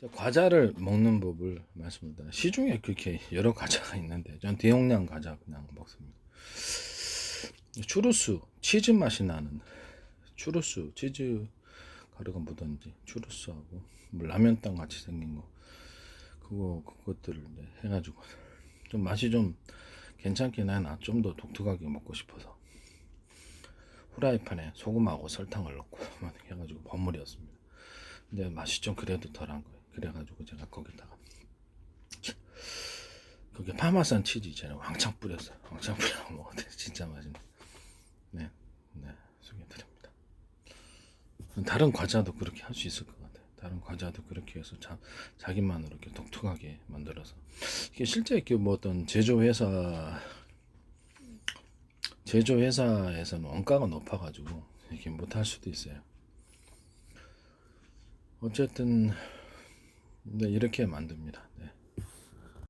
자, 과자를 먹는 법을 말씀드립니다. 시중에 그렇게 여러 과자가 있는데 전 대용량 과자 그냥 먹습니다. 추루스 치즈 맛이 나는 추루스 치즈 가루가 묻은지 추루스하고 뭐 라면 땅 같이 생긴 거 그거 그것들을 해가지고 좀 맛이 좀 괜찮긴 하나 좀 더 독특하게 먹고 싶어서 후라이팬에 소금하고 설탕을 넣고 막 해가지고 버무렸습니다. 근데 맛이 좀 그래도 덜한 거예요. 그래가지고 제가 거기다가 그게 파마산 치즈 있잖아요. 왕창 뿌렸어요. 왕창 뿌려 먹었는데 진짜 맛있네. 네, 네, 소개드립니다. 다른 과자도 그렇게 할 수 있을 것 같아요. 다른 과자도 그렇게 해서 자, 자기만으로 이렇게 독특하게 만들어서 이게 실제 이렇게 뭐 어떤 제조 회사 제조 회사에서는 원가가 높아가지고 이렇게 못할 수도 있어요. 어쨌든 네, 이렇게 만듭니다.